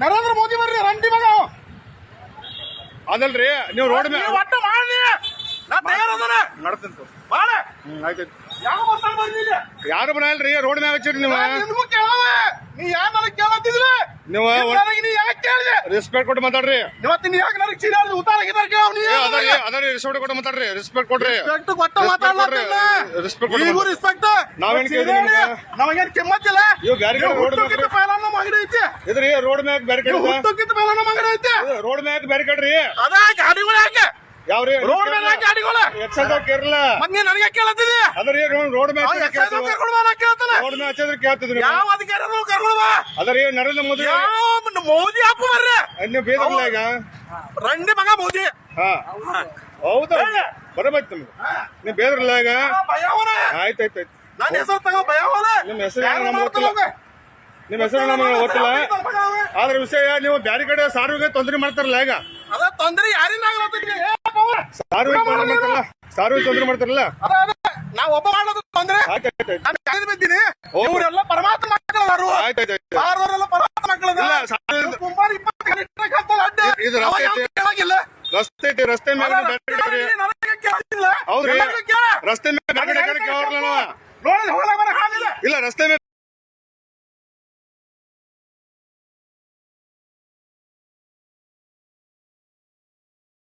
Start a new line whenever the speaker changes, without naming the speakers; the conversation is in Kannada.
ನರೇಂದ್ರ ಮೋದಿ ಬರ್ರಿ ರಂಟಿ ಮಗ.
ಅದಲ್ರಿ ನೀವು ರೋಡ್ ಮೇಲೆ
ಒಟ್ಟ ಮಾಡಿ ನಾ ತಯಾರದನ
ಆಯ್ತು
ಯಾವ ಬಸ್ಸಲ್ಲಿ
ಯಾರು ಬರಲ್ರಿ ರೋಡ್ ಹಚ್ಚಿರಿ ನೀವು.
ಕೇಳವ ನೀ ಯಾಕೆ ನನಗೆ ಕೇಳತ್ತಿದ್ರಿ?
ನೀವು
ನನಗೆ ನೀ ಯಾಕೆ ಕೇಳಿದೆ?
ರೆಸ್ಪೆಕ್ಟ್ ಕೊಟ್ಟು ಮಾತಾಡ್ರಿ.
ಯಾಕೆ ನನಗೆ ಉತ್ತಾರ ಕೇಳ ನೀ
ಅದರಿ ಅದರಿ ರೆಸ್ಪೆಕ್ಟ್ ಕೊಟ್ಟು ಮಾತಾಡ್ರಿ ರೆಸ್ಪೆಕ್ಟ್ ಕೊಡ್ರಿ
ರೆಸ್ಪೆಕ್ಟ್ ಮಾತಾಡ್ರಿ
Respect
ಈಗೂ ರೆಸ್ಪೆಕ್ಟ್
ನಾವೇನ್ ಕೇಳ್ತೀವಿ ನಿಮ್ಗೆ?
ನಮಗೇನ್ ಕೆಮ್ಮತ್ತಿಲ್ಲ?
ಇವ್ ಬ್ಯಾರೆ ಕಡೆ road ಮ್ಯಾಗ
ಹುಟ್ಟುಕಿತ್ತ ಪೈಲ ನಮ್ಮ ಅಂಗಡಿ ಐತಿ.
ಇದ್ರಿ ರೋಡ್ ಮ್ಯಾಗ ಬ್ಯಾರಿಕೇಡ್
ಇವ್ ಹುಟ್ಟುಕಿತ್ತ ಪೈಲ ನಮ್ಮ ಅಂಗಡಿ ಐತಿ.
ರೋಡ್ ಮ್ಯಾಗ ಬ್ಯಾರಿಕೇಡ್ ರೀ.
ಅದ ಗಾಡಿಗಳು ಯಾಕೆ
ಯಾವ್ರಿ
ರೋಡ್ ಮೇಲೆ ಗಾಡಿಗಳ
ಎಕ್ಸೈಸ್ ಕೇರಳ
ಮತ್ ನನಗೆ ಕೇಳತ್ತಿದಿ
ಅದರಿ ರೋಡ್ ಮ್ಯಾಗ
ಕರ್ಕೊಂಡು ಬಾ ಕೇಳ್ತಾನೆ.
ರೋಡ್ ಮ್ಯಾಗ ಹಚ್ಚಿದ್ರೆ ಕೇಳ್ತಿದ್ರಿ
ಯಾವ ಅಧಿಕಾರಿಗಳು ಕರ್ಕೊಂಡು ಬಾ
ಅದರಿ ನರೇಂದ್ರ ಮೋದಿ
ಯಾವ ಮೋದಿ ಅಪ್ಪ ಬರ್ರಿ
ಈಗ?
ರಂಡಿ ಮಗ ಮೋದಿ.
ಹಾ. ಹೌದಾ. ಬರಬೇಕು ನಿಮ್ಗೆ. ನೀವು ಬೇದ್ರಲ್ಲ ಈಗ?
ಭಯವನ.
ಆಯ್ತು ಆಯ್ತು ಆಯ್ತು.
ನನ್ನ ಹೆಸರು ತಗೋ ಭಯವನ.
ನಿಮ್ಮ ಹೆಸರು ನಮ್ಗೆ ಗೊತ್ತಿಲ್ಲ. ನಿಮ್ಮ ಹೆಸರು ನಮಗೆ ಗೊತ್ತಿಲ್ಲ. ಆದ್ರ ವಿಷಯ ನೀವು ಬ್ಯಾರೆ ಕಡೆ ಸಾರ್ವಜನಿಕ ತೊಂದರೆ ಮಾಡ್ತಾರಲ್ಲ ಈಗ?
ಅದ ತೊಂದ್ರೆ ಯಾರಿಂದ ಆಗ್ಲತ್ತೈತಿ
ಸಾರ್ವಜನಿಕ ತೊಂದರೆ ಮಾಡ್ತಾರಲ್ಲ. ಸಾರ್ವಜನಿಕ ತೊಂದರೆ ಮಾಡ್ತಾರಲ್ಲ?
ಅದ ಅದ. ನಾ ಒಬ್ಬ ಮಾಡೋದು ತೊಂದ್ರೆ. ನಾನು ಬಿದ್ದೀನಿ. ಇವರೆಲ್ಲ ಪರಮಾತ್ಮ ಮಕ್ಕಳದಾರು ಸಾರದವರೆಲ್ಲ ಪರಮಾತ್ಮ ಮಕ್ಕಳದ
ಇಲ್ಲ, ಸಾರ್ವಜನಿಕ-
ಕುಂಬಾರ ಇಪ್ಪತ್ತು ಗಂಟೆ ಕತ್ತಲ ಅಡ್ಡ.
ಇದು ರಸ್ತೆ ಐತೆ. ರಸ್ತೆ ಐತಿ ರಸ್ತೆ ಮೇಲೆ ಕಡೆ
ರಸ್ತೆ
ಮೇಲೆ ಇಲ್ಲ ರಸ್ತೆ ಮೇಲೆ